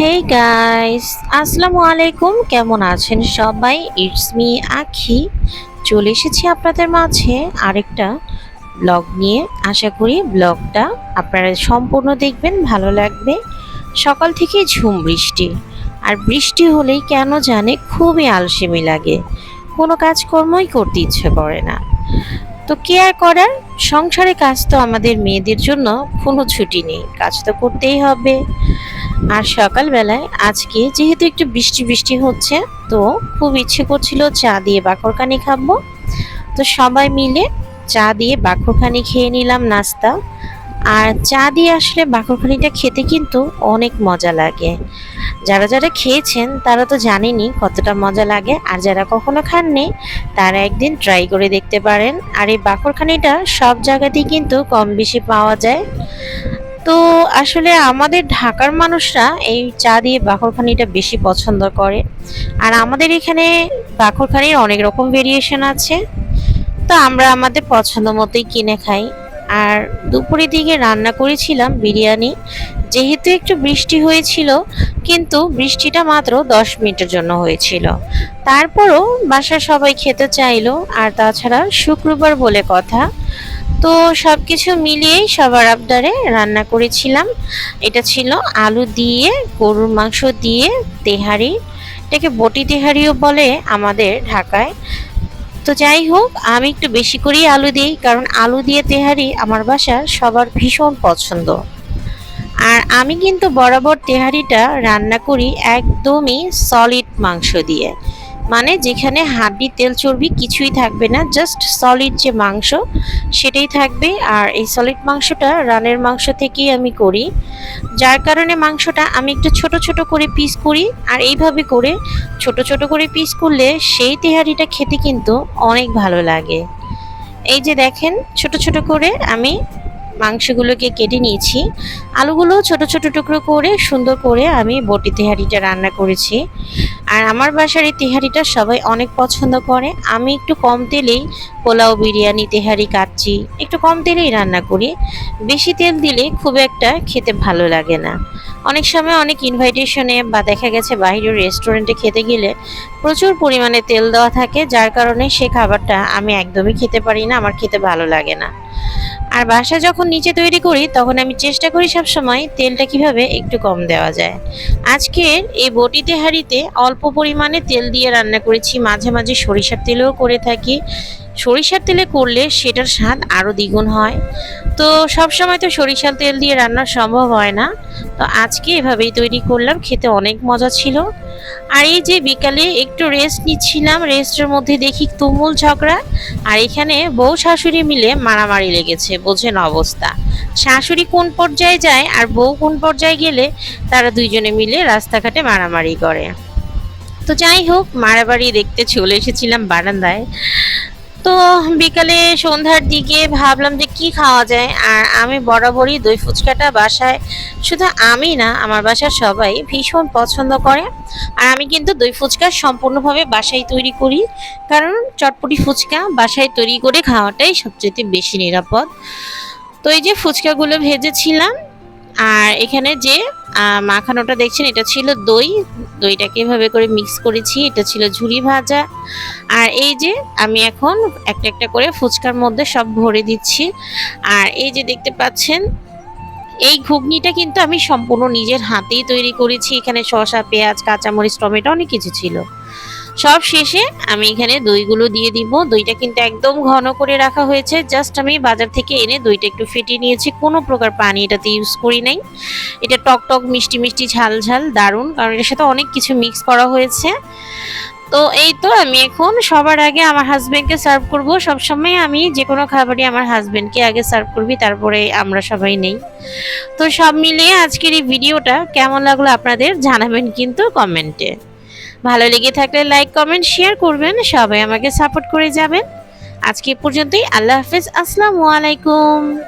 Hey guys আসসালামু আলাইকুম। কেমন আছেন সবাই? ইটস মি আখি। চলে এসেছি আপনাদের মাঝে আরেকটা ব্লগ নিয়ে। আশা করি ব্লগটা আপনারা সম্পূর্ণ দেখবেন, ভালো লাগবে। সকাল থেকে ঝুম বৃষ্টি। আর বৃষ্টি হলেই কেন জানে খুবই আলসেমি লাগে। কোনো কাজকর্মই করতে ইচ্ছে করে না। তো কেয়ার করার? সংসারে কাজ তো আমাদের মেয়েদের জন্য কোনো ছুটি নেই। কাজ তো করতেই হবে। আর সকালবেলায় আজকে যেহেতু একটু বৃষ্টি বৃষ্টি হচ্ছে, তো খুব ইচ্ছে করছিল চা দিয়ে বাকরখানি খাব। তো সবাই মিলে চা দিয়ে বাকরখানি খেয়ে নিলাম নাস্তা। আর চা দিয়ে আসলে বাকরখানিটা খেতে কিন্তু অনেক মজা লাগে। যারা যারা খেয়েছেন তারা তো জানেনই কতটা মজা লাগে, আর যারা কখনো খাননি তারা একদিন ট্রাই করে দেখতে পারেন। আর এই বাকরখানিটা সব জায়গাতেই কিন্তু কম বেশি পাওয়া যায়। তো আসলে আমাদের ঢাকার মানুষরা এই চা দিয়ে বাকরখানিটা বেশি পছন্দ করে। আর আমাদের এখানে বাকরখানির অনেক রকম ভেরিয়েশন আছে। তো আমরা আমাদের পছন্দ মতোই কিনে খাই। আর দুপুরের দিকে রান্না করেছিলাম বিরিয়ানি। যেহেতু একটু বৃষ্টি হয়েছিল, কিন্তু বৃষ্টিটা মাত্র দশ মিনিটের জন্য হয়েছিল। তারপরও বাসা সবাই খেতে চাইলো, আর তাছাড়া শুক্রবার বলে কথা। তো সব কিছু মিলিয়েই সবার আবদারে রান্না করেছিলাম। এটা ছিল আলু দিয়ে, গরুর মাংস দিয়ে, তেহারি। এটাকে বটি তেহারিও বলে আমাদের ঢাকায়। তো যাই হোক, আমি একটু বেশি করেই আলু দিই, কারণ আলু দিয়ে তেহারি আমার বাসার সবার ভীষণ পছন্দ। আর আমি কিন্তু বরাবর তেহারিটা রান্না করি একদমই সলিড মাংস দিয়ে। মানে যেখানে হাড্ডি, তেল চর্বি কিছুই থাকবে না জাস্ট সলিড যে মাংস সেটাই থাকবে। আর এই সলিড মাংসটা রানের মাংস থেকেই আমি করি। যার কারণে মাংসটা আমি একটু ছোট ছোট করে পিস করি। আর এইভাবে করে ছোট ছোট করে পিস করলে সেই তেহারিটা খেতে কিন্তু অনেক ভালো লাগে। এই যে দেখেন, ছোট ছোট করে আমি মাংসগুলোকে কেটে নিয়েছি। আলুগুলো ছোট ছোট টুকরো করে, সুন্দর করে আমি বটি তেহারিটা রান্না করেছি। আর আমার বাসার এই তেহারিটা সবাই অনেক পছন্দ করে। আমি একটু কম তেলেই পোলাও, বিরিয়ানি, তেহারি, কাচ্চি একটু কম তেলেই রান্না করি। বেশি তেল দিলে খুব একটা খেতে ভালো লাগে না। অনেক সময় অনেক ইনভাইটেশনে বা দেখা গেছে বাইরের রেস্টুরেন্টে খেতে গেলে প্রচুর পরিমাণে তেল দেওয়া থাকে, যার কারণে সে খাবারটা আমি একদমই খেতে পারি না, আমার খেতে ভালো লাগে না। আর বাসা যখন নিচে তৈরি করি, তখন আমি চেষ্টা করি সব সময় তেলটা কীভাবে একটু কম দেওয়া যায়। আজকের এই বটিতে হাড়িতে অল্প পরিমাণে তেল দিয়ে রান্না করেছি, মাঝে মাঝে সরিষার তেলেও করে থাকি। সরিষার তেলে করলে সেটার স্বাদ আরও দ্বিগুণ হয়। তো সব সময় তো সরিষার তেল দিয়ে রান্না সম্ভব হয় না। তো আজকে এভাবেই তৈরি করলাম, খেতে অনেক মজা ছিল। আর এই যে বিকালে একটু রেস্ট নিচ্ছিলাম রেস্টের মধ্যে দেখি তুমুল ঝগড়া। আর এখানে বউ শাশুড়ি মিলে মারামারি লেগেছে, বোঝেন অবস্থা। শাশুড়ি কোন পর্যায়ে যায় আর বউ কোন পর্যায়ে গেলে তারা দুইজনে মিলে রাস্তাঘাটে মারামারি করে। তো যাই হোক, মারামারি দেখতে চলে এসেছিলাম বারান্দায়। তো বিকালে সন্ধ্যার দিকে ভাবলাম যে কি খাওয়া যায়? আর আমি বরাবরই দই ফুচকাটা বাসায়। শুধু আমি না, আমার বাসার সবাই ভীষণ পছন্দ করে। আর আমি কিন্তু দই ফুচকা সম্পূর্ণভাবে বাসায় তৈরি করি। কারণ চটপটি ফুচকা বাসায় তৈরি করে খাওয়াটাই সবচেয়ে বেশি নিরাপদ। তো এই যে ফুচকাগুলো ভেজেছিলাম আর এখানে যে মাখানোটা দেখছেন, এটা ছিল দই। দইটাকে এভাবে করে মিক্স করেছি। এটা ছিল ঝুরি ভাজা। আর এই যে, আমি এখন একটা একটা করে ফুচকার মধ্যে সব ভরে দিচ্ছি। আর এই যে দেখতে পাচ্ছেন, এই ঘুগনিটা কিন্তু আমি সম্পূর্ণ নিজের হাতেই তৈরি করেছি। এখানে শসা, পেঁয়াজ, কাঁচামরিচ, টমেটো অনেক কিছু ছিল। সব শেষে আমি এখানে দইগুলো দিয়ে দিব। দইটা কিন্তু একদম ঘন করে রাখা হয়েছে। জাস্ট আমি বাজার থেকে এনে দইটা একটু ফেটিয়ে নিয়েছি। কোনো প্রকার পানি এটাতে ইউজ করি নাই। এটা টক টক, মিষ্টি মিষ্টি, ঝাল ঝাল, দারুণ। কারণ এটার সাথে অনেক কিছু মিক্স করা হয়েছে। তো এই তো আমি এখন সবার আগে আমার হাজব্যান্ডকে সার্ভ করব। সবসময় আমি যে কোনো খাবারই আমার হাজব্যান্ডকে আগে সার্ভ করবি, তারপরে আমরা সবাই নেই। তো সব মিলিয়ে আজকের এই ভিডিওটা কেমন লাগল আপনাদের জানাবেন কিন্তু কমেন্টে ভালো লেগে থাকলে লাইক কমেন্ট শেয়ার করবেন। সবাই আমাকে সাপোর্ট করে যাবেন। আজকে পর্যন্তই। আল্লাহ হাফেজ। আসসালামু আলাইকুম।